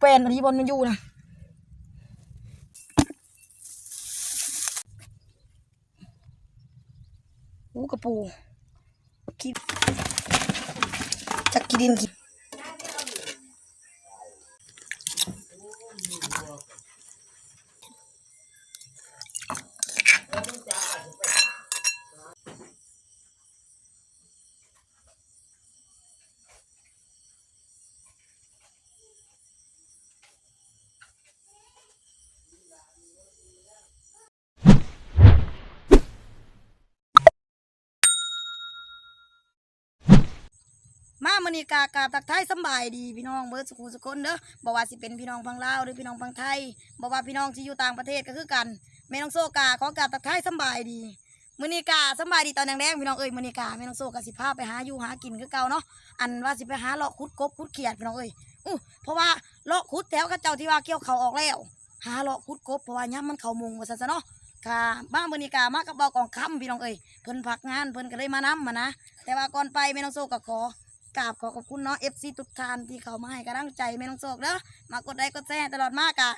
แปลนอันนี้บอลมันอยู่นะอู้กระปูกิจักกิดินกิน อนี้กากาบทักทายสบายดีพี่น้องเบิร์ดสุขุสุคนเด้อบ่ว่าสิเป็นพี่น้องพังลาวหรือพี่น้องพังไทยบ่ว่าพี่น้องที่อยู่ต่างประเทศก็คือกันแม่น้องโซกาขอกาบทักทายสบายดีมือนี้กาสบายดีตอนแดงๆพี่น้องเอ้ยมือนี้กาแม่น้องโซกาสิพาไปหาอยู่หากินคือเก่าเนาะอันว่าสิไปหาเลาะขุดกบขุดเขียดพี่น้องเอ้ยอู้เพราะว่าเลาะขุดแถวเขาเจ้าที่ว่าเกี่ยวเขาออกแล้ว หาเลาะขุดกบเพราะว่าย่ํมันเขามุงว่าซั่นซะเนาะกาบ้ามื้อนี้กามากับเบากองค่ำพี่น้องเอ้ยเพิ่นพักงานเพิ่นก็เลยมานํมานะแต่ว่าก่อนไปแม่น้องโซก็ขอ กราบขอขอบคุณเนาะ FC ทุกท่านที่เขามาให้กำลังใจแม่น้องโศกเด้อมากดไลค์กดแชร์ตลอดมากอะ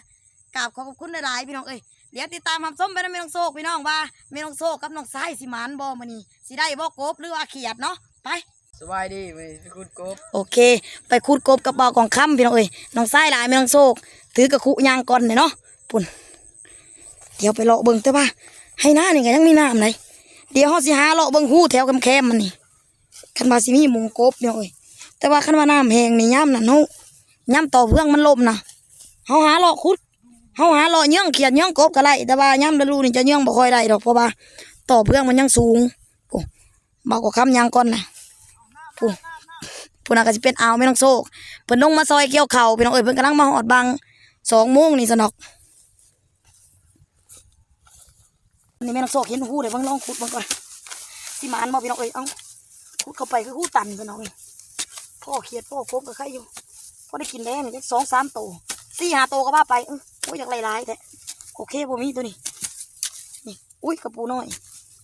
กราบขอขอบคุณหลายๆพี่น้องเอ้ยเดี๋ยวติดตามทำส้มไปนะแม่น้องโศกพี่น้องว่าแม่น้องโศกกับน้องสายสิหมานบ่มื้อนี้สิได้บ่กบหรือว่าเขียดเนาะไป สบายดีไหมคุณกบโอเค ไปคูดกบกับเบากองค่ำพี่น้องเอ้ยน้องสายหลายแม่น้องโศกถือกระคุยางก่อนเนี่ยเนาะปุ่นเดี๋ยวไปเลาะเบิ่งแต่ว่าให้หน้านี่ก็ยังมีน้ำเลยเดี๋ยวเฮาสิหาเลาะเบิ่งหูแถวแคมๆมันนี่ คันว่าสิมีมุงกบพี่องเอ้ยแต่ว่าคันว่าน้ำแห้งนี่ย่ำนั่นเฮาย่ำต่อเพื่องมันลมนะเฮาหาเลาะขุดเฮาหาเลาะเยื่องเขียดเยื่องกบก็ได้แต่ว่าย่ำฤดูนี่จะเยื่องบ่ค่อยได้ดอกเพราะว่าต่อเพื่องมันยังสูงโอ้บากว่าคำยางก่อนนะผู้ผู้นั้นก็สิเป็นอ่าวไม่ต้องโซกเพิ่นลงมาซอยเกี่ยวเข่าวพี่น้องเอ้ยเพิ่นกำลังมาหอดบางสองโมงนี่สนอกนี่แม่น้องโซกเห็นหูเดี๋ยเบิ่งลองขุดบังก่อนสิมานบ่พี่น้องเอ้ยเอ้า ขุดเข้าไปคือหูตันพี่น้องเอ้ยพ่อเขียดพ่อโคบกับใครอยู่พ่อได้กินแดงสองสามโตสี่หาโตก็ว่าไปโอ้ยอยากไล่ลายแต่โอเคบ่มีตัวนี้นี่อุ้ยกระปูน้อย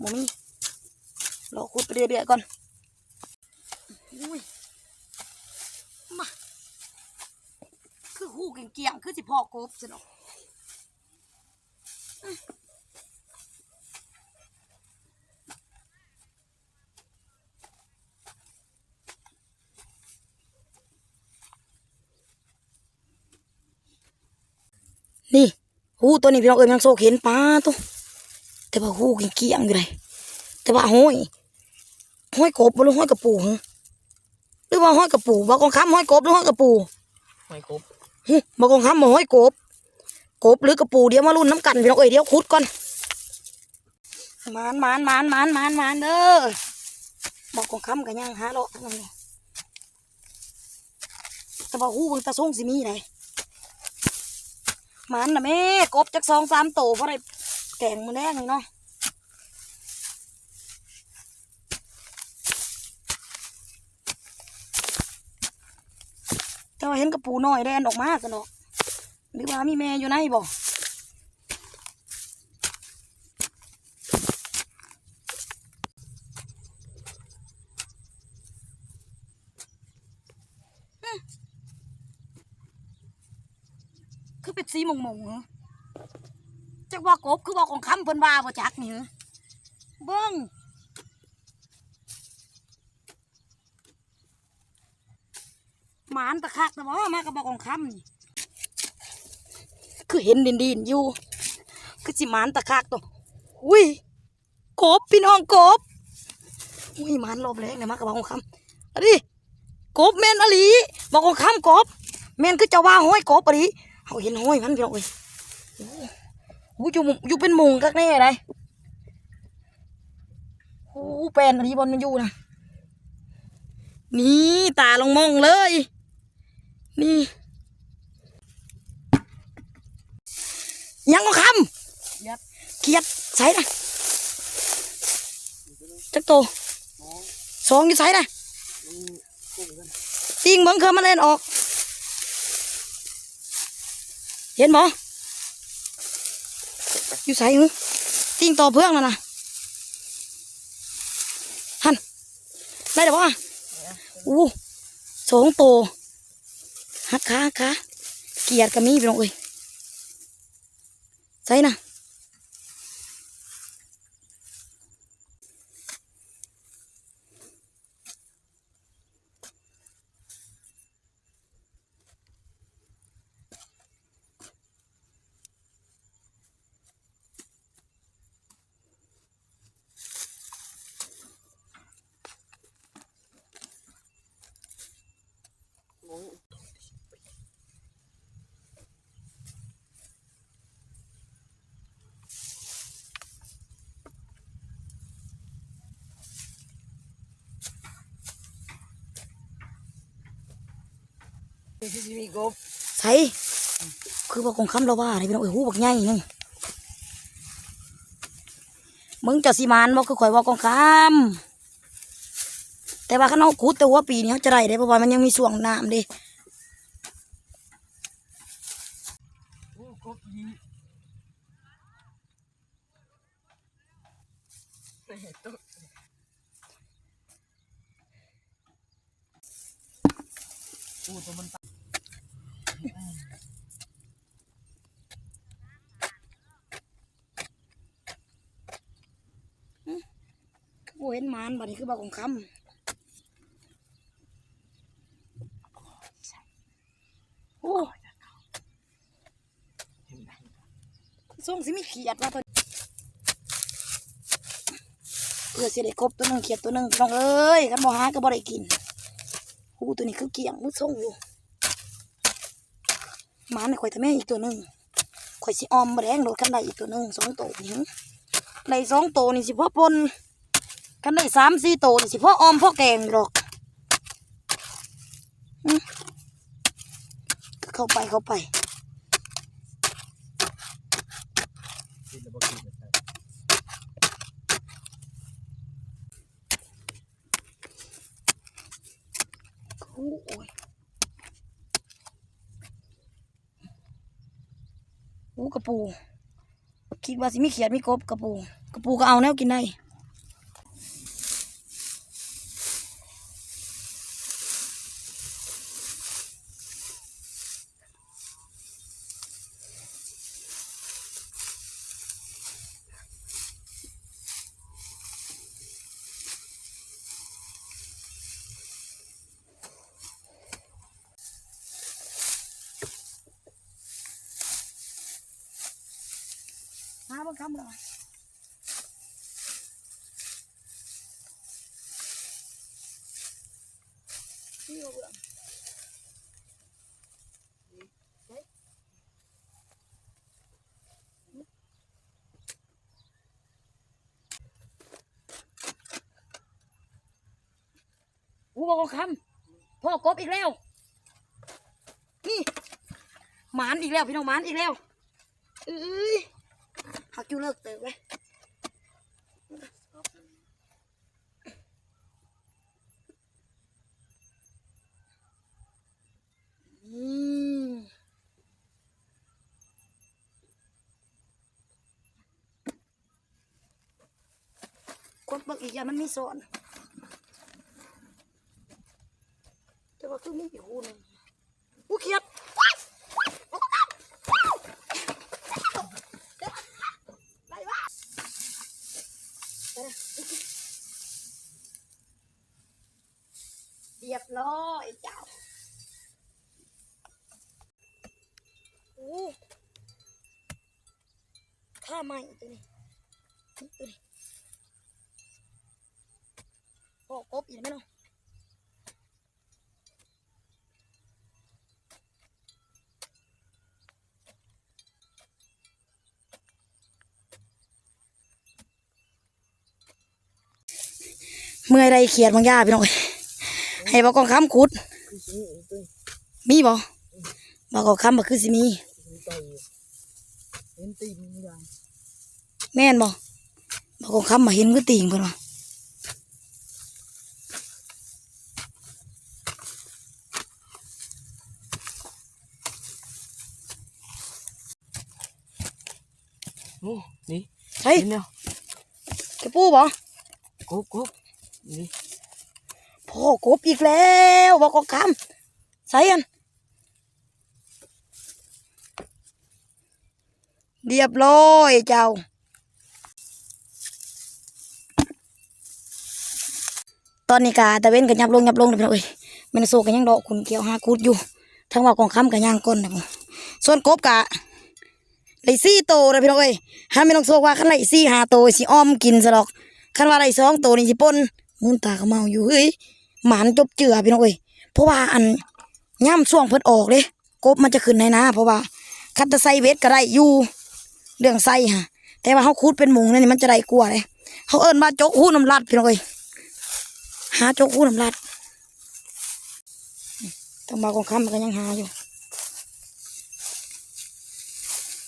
บ่มีรอขุดไปเรื่อยๆก่อนอุ้ยมาคือหูเกี่ยงๆคือสิพ่อโคบสิเนาะ นี่หูตัวนี้พี่น้องเอ้ยมันโซกเห็นปลาตัวแต่ว่าหูเกี่ยงๆอยู่เลยแต่ว่าห้อยห้อยกบบ่หรือห้อยกระปูหึหรือว่าห้อยกระปูบ่กองคำห้อยกบหรือห้อยกระปูไม่กบหึบ่กองคำบ่ห้อยกบ กบหรือกระปูเดี๋ยวมาลุ้นน้ำกันพี่น้องเอ้ยเดี๋ยวขุดก่อนมานมานมานมานมานมานเด้อบอกกองคำกันยังหาเลาะทั้งนั้นเลยแต่ว่าหูเบิ่งตาส่งสิมีไหน มันนะแม่กบจักสองสามโตเพราะอะไรแกงมือแรกนี่เนาะแต่ว่าเห็นกระปูน้อยแดนออกมากันาะหรือว่ามีแม่อยู่ไหนบ่คือก มงมงเหรอจักว่ากบคือว่าของคำเพิ่นว่าบ่จักนี่เหรอเบิ้งหมานตะคักแต่ว่มากับบอกของคำนี่คือเห็นดินดินอยู่ คือสิหมานตะคักตัวอุ้ยกบพี่น้องกบอุ้ยหมานรอบแรกเนี่ยมากับบอกของคำอะดิกบแม่นอะลีบอกของคำกบแม่นคือเจะว่าห้อยกบอะลี เขาเห็นห้อยมันพี่น้องเอ้ยโอ้โหอยู่หมู่อยู่เป็นหมุงกักแน่เลยโอ้แปลนอะลีบอลมันอยู่นะนี่ตาลงมองเลย นี่ ยังก็คยัดำเขียดใส่นะจักโตสองอยู่ใส่นะติงเบิ้งเคยมันเล่นออก เห็นบ่อยู่ใส่หึติงต่อเพื่องนั่นนะหันได้เดี๋ยวบ่อู้สองโตหักขาหักขาเกียดก็มีพี่น้องเอ้ยใช่นะ ที่ มีกบใช่คือบอกของคำเราว่าอะไรพี่น้องเอ้ยหูบักใหญ่นึงมึงจะสีมานบอกคือข่อยบอกของคำแต่ว่าข้างนอกคูดแต่ว่าปีนี้เขาจะไรได้เพราะว่ามันยังมีส่วงน้ำดิ โอ้กบดีแม่ตุ๊ก โอ้ตัวมันตาย้นมานบัดนี้คือบอกของคำโอ้ส่งสิมีเขียดว่าตัวเพื่อสิได้ครบตัวหนึงเขียดตัวหนึงพี่น้องเอ้ยกันบ่หาก็บ่ได้กินหูตัวนี้คือเกี่ยงมือส่งอยู่หมาในข่อยทำแม่อีกตัวหนึงข่อยสิออมมาแดงโดดกันได้อีกตัวหนึงสองตัวนี่หึได้สองตัวนี่สิพ่อปน กันได้สามสี่ตัวนี่สิพ่อออมพ่อแกงดอกเข้าไปเข้าไปโอ้ยโอ้กระปู คิดว่าสิมีเขียดมีกบกระปู กระปูก็เอาแนวกินได้ หาบ่คำเลยนี่บ่เบื่ออู้บอกคำพ่อกบอีกแล้ว นี่หมานอีกแล้ว พี่น้องหมานอีกแล้วเอ้ย อยู่เลิกเตะไว้อืมกดเบิกอีกอย่างมันไมีสอนแต่ว่าคือมีอยู่หูนึงอู้เขียดปะ เรียบร้อยเจ้าโอ้ข้าใหม่ตัวนี้ นี่ตัวนี้โอ้กบอีกไหมเนาะเมื่อยไรเขียดบางย่าพี่น้องเอ้ยให้บอกกองคำขุดคือสิมีตัวมีบ่บอกกองคำบ่คือสิมีมีใจอยู่เห็นตีนมันยังแม่นบ่บอ กกองคำมาเห็นก็ติ่งเพิ่นว่าโอ้นี่เฮ้ยเห็นแล้วกระปูบ่กบกบนี่พ่อกบอีกแล้วบอกกองคำใส่อันเรียบร้อยเจ้า ตอนนี้กาตะเว้นกันยับลงยับลงเลยพี่น้องเอ้ยมันโซกันยังดอกขุนเกี่ยวหากูดอยู่ทั้งว่ากองค้ำกันยางก้นนะผมส่วนกบกะไหลซี่โตเลยพี่น้องเอ้ยห้ามไม่ต้องโซกว่าขันไหลซี่หาโตสิอ้อมกินซะดอกขันว่าไหลสองโตนี่สิปนมุนตาก็เมาอยู่เฮ้ยหมานจบเจือพี่น้องเอ้ยเพราะว่าอันย่ำช่วงเพิ่นออกเลยกบมันจะขึ้นในนาเพราะว่าคัตไซเวทก็ได้อยู่เรื่องไซฮะแต่ว่าเขาคูดเป็นมุงนี่มันจะได้กลัวเลยเขาเอิ้นว่าโจกหูน้ำลัดพี่น้องเอ้ย หาโจกหูน้ำลัดต้องมากองคำมันก็ยังหาอยู่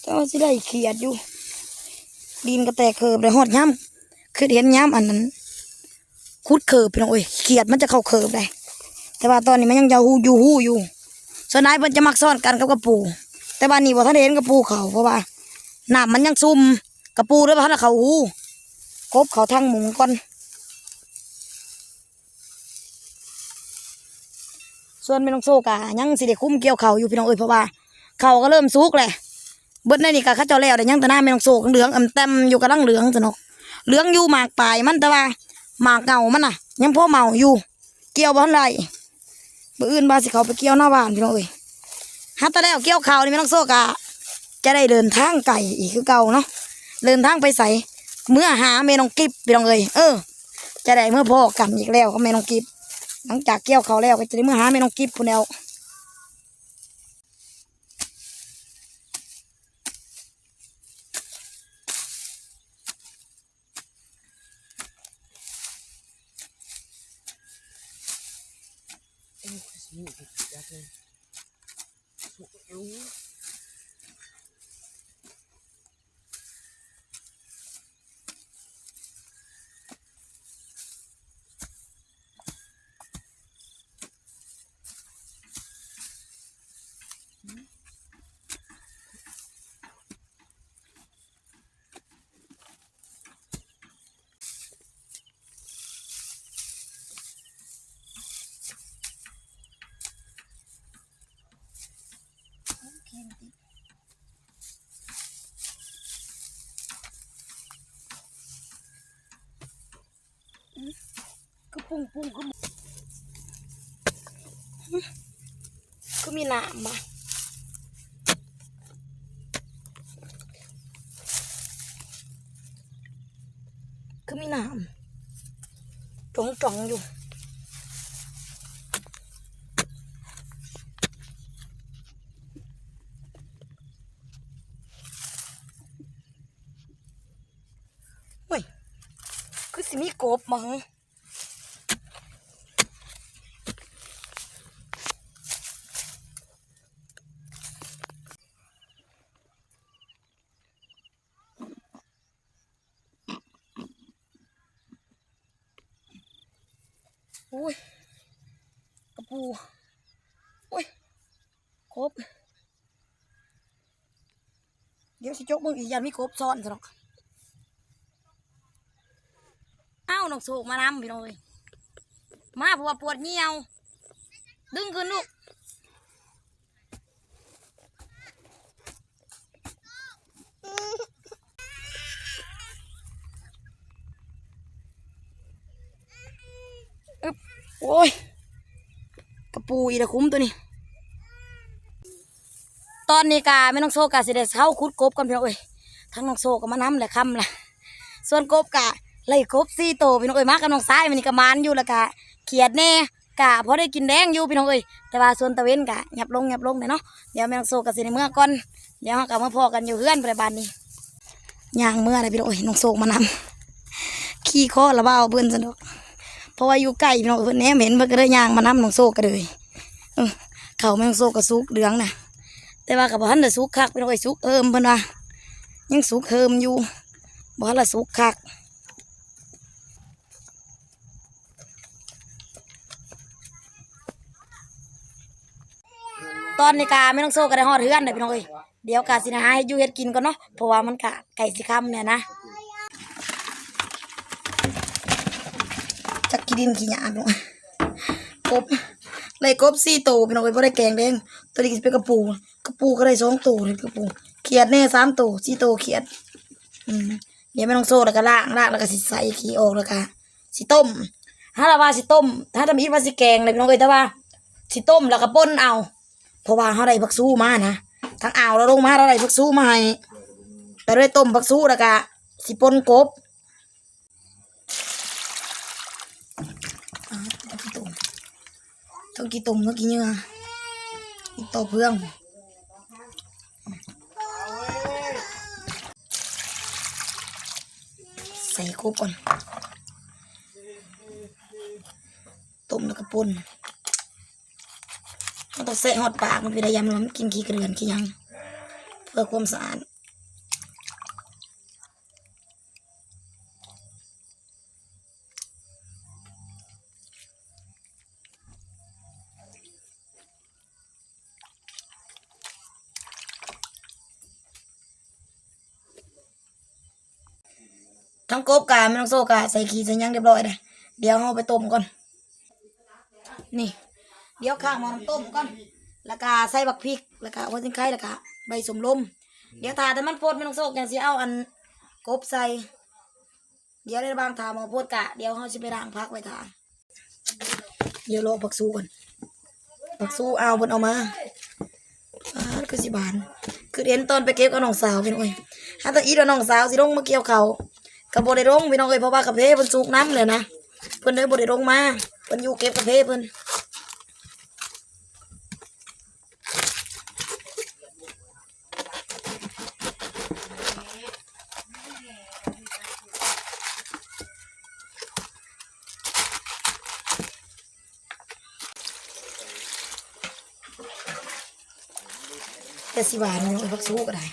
เจ้าสิได้เขียดอยู่ ดินก็แตกเคิบเลยหอดย้ำคือเห็นย้ำอันนั้น คุดเคิบพี่น้องเอ้ยเขียดมันจะเข้าเคิบได้ แต่ว่าตอนนี้มันยังยาวหูอยู่หูอยู่ส่วนนายมันจะมักซ่อนกันกับกระปู แต่ว่านี่บ่ท่านเห็นกระปูเขาเพราะว่าน้ำมันยังซุ่มกระปูด้วยบ่ท่านได้เขาหูกบเขาทางหมุงก่อน ส่วนแม่น้องโซกะยังสิได้คุ้มเกี่ยวเขาอยู่พี่น้องเอ้ยเพราะว่าเขาก็เริ่มสุกแหละเบิดในนี่กะข้าเจ้าแล้วแต่ยังแต่หน้าแม่น้องโซกเหลืองอำเต็มอยู่กำลังเหลืองสนกเหลืองอยู่หมากปลายมันแต่ว่าหมากเก่ามันน่ะ ยังพ่อเมาอยู่ เกี่ยวบ่ทันไรบ่อื่นบาสิเขาไปเกี่ยวหน้าบ้านพี่น้องเอ้ยฮัตแต่แล้วเกี่ยวเขานี่แม่น้องโซกะจะได้เดินทางไกลอีกคือเก่าเนาะเดินทางไปใส่เมื่อหาแม่น้องกิบพี่น้องเอ้ยเออ จะได้เมื่อพ่อกันอีกแล้วก็แม่น้องกิบ หลังจากเกี่ยวเขาแล้วก็จะได้มาหาแม่น้องกิฟพูนแล้วก็ ปุ้งปุ้งก็ก็มีน้ำบ่ะก็มีน้ำจ่องจ่องๆอยู่ เฮ้ย คือสิมีก บมั้งโอ้ยกระปูโอ้ยกบเดี๋ยวสิจกมึงอีกยันมีกบซ้อนซะหรอก อ้าวน้อง โศกมานำพี่น้องเอ้ยมาเพราะว่าปวดเหี่ยว ดึงขึ้นลูกอึบโอ้ยกระปูอีตะคุ้มตัวนี้ ตอนนี้กาไม่น้องโซกาสิได้เข้าคุดกบกันพี่น้องเอ้ยทั้งน้องโซก็มาน้ำแหละคำแหละส่วนกบกะ ไล่ครบสี่โตวพี่น้องเอ้ยมากับน้องซ้ายมันนี่ก็มานอยู่แล้วกะเขียดแน่กะพอได้กินแดงอยู่พี่น้องเอ้ยแต่ว่าส่วนตะเวนกะหยับลงหยับลงเลยเนาะเดี๋ยวแมงโซกับสิในเมื่อก่อนเดี๋ยวเรากลับมาพอกันอยู่เพื่อนประบานนี้ย่างเมื่อไรพี่น้องเอ้ยน้องโซมานำขี้ข้อระเบ้าเพื่อนสนุกเพราะว่าอยู่ใกล้พี่น้องเพื่อนแหนมเห็นเพื่อนก็เลยย่างมานำน้องโซกันเลยเขาแมงโซกับซุกเหลืองนะแต่ว่ากับพันแต่ซุกคักพี่น้องเอ้ยซุกเอิมเพิ่นว่ายังซุกเฮิมอยู่บ่ทันละซุกคัก ตอนนี้กาไม่ต้องโซ่กันได้ฮอดเฮือนเลยพี่น้องเอ้ยเดี๋ยวกาสินะหาให้ยูเฮ็ดกินก่อนเนาะเพราะว่ามันกะไก่สิคำเนี่ยนะจักกินดินขี้หยาบเนาะกบเลยกบสี่ตัวพี่น้องเอ้ยบ่ได้แกงแดงตัวนี้สิเป็นกระปูกระปูก็ได้สองตัวเลยกระปูเขียดแน่สามตัวสี่ตัวเขียดอืมเดี๋ยวไม่ต้องโซ่แล้วก็ล่างล่างแล้วก็สิใส่ขี้ออกแล้วก็สิต้มถ้าเราว่าสิต้ม ถ้าทำอีกว่าสิแกงเลยพี่น้องเอ้ยแต่ว่าสิต้มแล้วก็ป่นเอา เพราะว่าเขาได้ผักสู้มานะทั้งอ่าวเราลงมาเราได้ผักสู้มาให้แต่ด้วยต้มผักสู้แล้วก็สิปนกบต้องกี่ตุ่มต้องกี่เนื้ออีกต่อเพื่องใส่กบก่อนต้มแล้วก็ป่น ต้องเสะหอดปากมันไปได้ยำแล้วมันกินขี้เกลือนขี้ยัง เพื่อความสะอาดทั้งกบกาไม่ต้องโซกาใส่ขี้ใส่ยังเรียบร้อยเลยเดี๋ยวเอาไปต้มก่อน นี่ เดี๋ยวข้างหมอน้ำต้มก่อนแล้วก็ใส่บักพริกแล้วก็หัวสิงไข่แล้วก็ใบสมลม เดี๋ยวทาแต่มันโพดไม่ต้องโซกอย่างสิเอาอันกบใส่ เดี๋ยวได้บางทาหมอโพดกะเดี๋ยวเขาจะไปล้างพักไว้ทาเดี๋ยวรอผักสู้ก่อนผักสู้เอาบนเอามาอาคือสิบาน คือเห็นตอนไปเก็บกับน้องสาวพี่น้องเอ้ยถ้าตาอีดน้องสาวสิลงมาเกี่ยวเขากับโบได้ลงพี่น้องเอ้ยเพราะว่ากับเพเพิ่นสุกน้ำเลยนะเพิ่นเลยบ่ได้ลงมาเพิ่นอยู่เก็บกับเพเพิ่น แต่สิหวานมันเอาพักสู้ก็ได้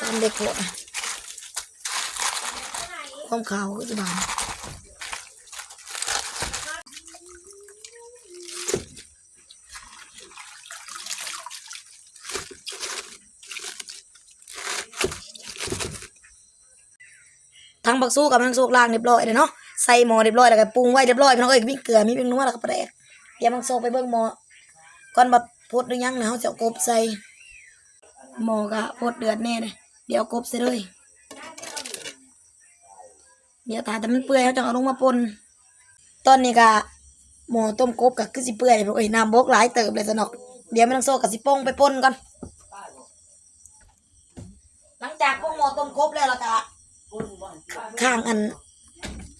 ซ้ำเด็กโคตรความขาวก็จะบานทั้งบักสู้กับทั้งสู้ล่างเรียบร้อยเลยเนาะ ส่หม้อเรียบร้อยแล้วก็ปรุงไว้เรียบร้อยพี่น้องเอ้ยมีเกลือมีเป็นนัวแล้วก็ปลาแดกเดี๋ยวมันโซไปเบิ่งหม้อก่อนบัดพดหรือยังนะเขาจะเอากบใส่หม้อก็พดเดือดแน่เลยเดี๋ยวเอากบใส่เลยเดี๋ยวตาแต่มันเปื่อยเขาจะเอาลงมาปนตอนนี้ก็หม้อต้มกบก็คือสิเปื่อยเลยพี่น้องเอ้ยน้ำบกหลายเติบเลยสนอกเดี๋ยวไม่ต้องโซกับสิโป้งไปปนก่อนหลังจากพวกหม้อต้มกบแล้วล่ะก็ข้างอัน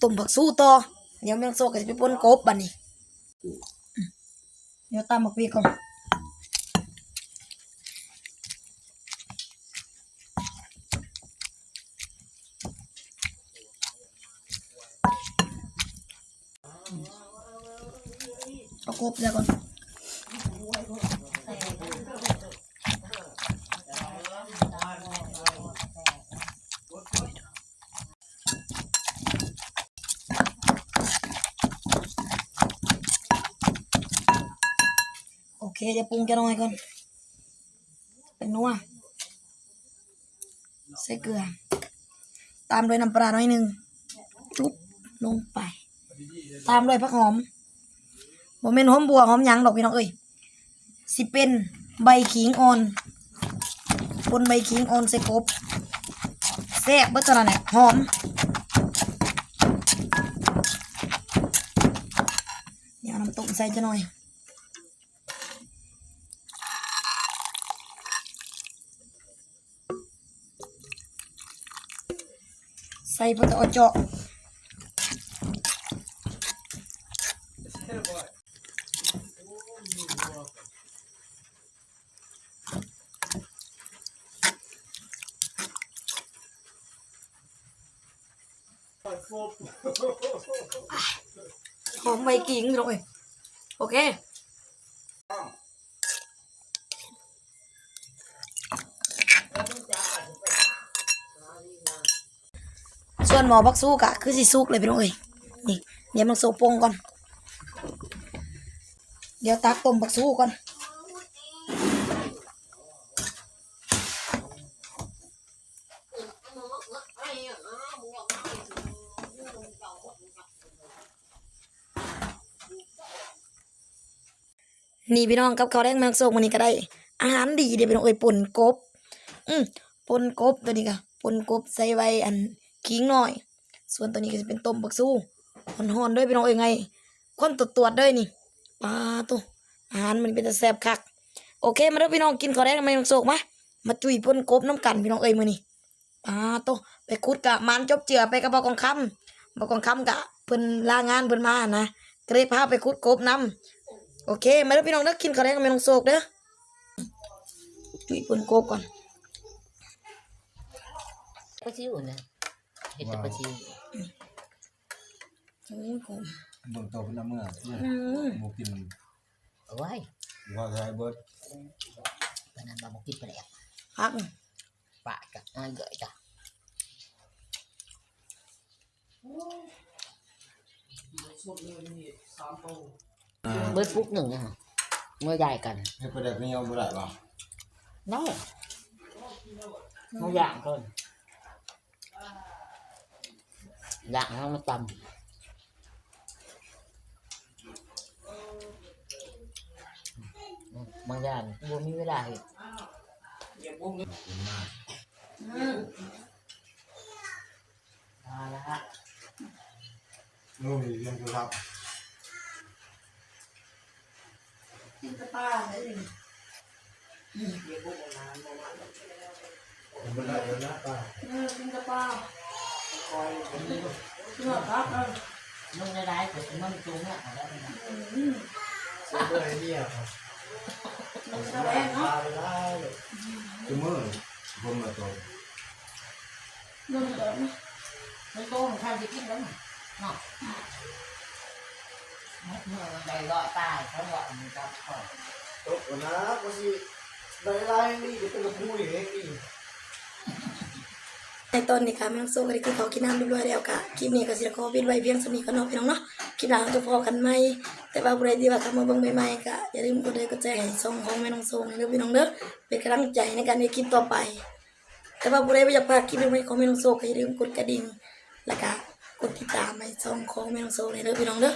ตุ่มผักสู้ต่อเดี๋ยวแมงโซก็จะไปปนกบบัดนี้เดี๋ยวตามมักวีก่อนเอากบเดี๋ยวก่อน โอเคเดี๋ยวปรุงจะหน่อยก่อน เป็นนัวใส่เกลือ ตามด้วยน้ำปลาหน่อยหนึ่งจุ๊บลงไป ตามด้วยผักหอมบ่แม่นหอมบัวหอมหยังดอกพี่น้องเอ้ยสิเป็นใบขิงอ่อนปนใบขิงอ่อนใส่กบแซ่บเบิดเท่านั้นแหละหอมเดี๋ยวเอาน้ำตกใส่จะหน่อย ใส่พอตะเจาะหอมใบกิ่งเลยโอเค ส่วนหมอบักสู้กะคือสิสุกเลยพี่น้องเอ้ยนี่เดี๋ยวมันโซปงก่อน เดี๋ยวตักต้มบักสู้ก่อนนี่พี่น้องกับข้าวแดงแมงโซกมื้อนี้ก็ได้ อาหารดีเด้พี่น้องเอ้ยป่นกบ อืมป่นกบตัวนี้ก็ป่นกบใส่ไว้อัน ขิงหน่อย ส่วนตัวนี้ก็จะเป็นต้มบักสู้ฮ้อนๆด้วยพี่น้องเอ้ยไงคนตรวจๆเด้วยนี่ปลาตัวอาหารมันเป็นแต่แซ่บคัก โอเค มาเด้อพี่น้องกินข้าวแดงแมงโซกมามาจุยป่นกบน้ำกันพี่น้องเอ้ยมือนี้ปลาตัวไปคุดกะมันจบเจือไปกับบอกองคำบอกองคำกะเพิ่นลางานเพิ่นมานะก็เลยพาไปคุดกบนํโอเค มาเด้อพี่น้องเด้อกินข้าวแดงแมงโซกเด้อจุยป่นกบก่อนปลาซิวนะ เห็ดแต่ปลาซิวโอ้ยผมเบิ่งโตเป็นน้ำเมื่อที่อืมหมูกินเอาไว้ว่าจะให้เบิดปานนั้นบาบอกกินไปแล้วพักปะกับอ้ายเกยจ้ะเบิดฟุกหนึ่งนะฮะเมื่อใหญ่กันให้ประเด็กไม่ยอมบ่ได้ป่ะน้อยเมื่ออย่างก่อน อย่างให้มันตำบางอย่างบ่มีเวลาเห็ดกินมากมาแล้วฮะนู่นมีเรื่องคือครับกินกระป้าเลยผมไม่ได้แล้วนะป้าเออกินกระป้าเชื่อครับเออนุ่งได้ได้แต่มันจุงอะเอาแล้วนอืมซื้อเพื่อไอ้เนี่ยครับมันแสดงเนาะพาไปได้คือมือผมมาโตเรื่องเดิมมันโตมันข้าวจะกินแล้วมั้งเนาะเมื่อมันได้รอดตายเขาบอกมันจะขอตกนนะก็สิได้ไรนี่จะเป็นกระพุ้ยเองนี่ ในตอนนี้ค่ะแม่งโซ่ก็ได้กินข้ากินน้ำเรียบร้อยแล้วค่ะคลิปนี้ก็สิขอปิดไว้เพียงเท่านี้ก็เนาะพี่น้องเนาะคลิปหน้าเราจะพอกันใหมแต่ว่าผู้ใดที่ว่าเขามาเบิ่งใหม่ๆก็อย่าลืมกดไลค์กดแชร์ให้ช่งของแม่น้องโซ่ให้เด้อพี่น้องเด้อเป็นกำลังใจในการในคลิปต่อไป แต่ว่าผู้ใดบ่อยากพลาดคลิปใหม่ๆของแม่น้องโซ่ก็อย่าลืมกดกระดิ่งแล้วก็กดติดตามให้ช่งของแม่น้องโซ่ให้เด้อพี่น้องเด้อ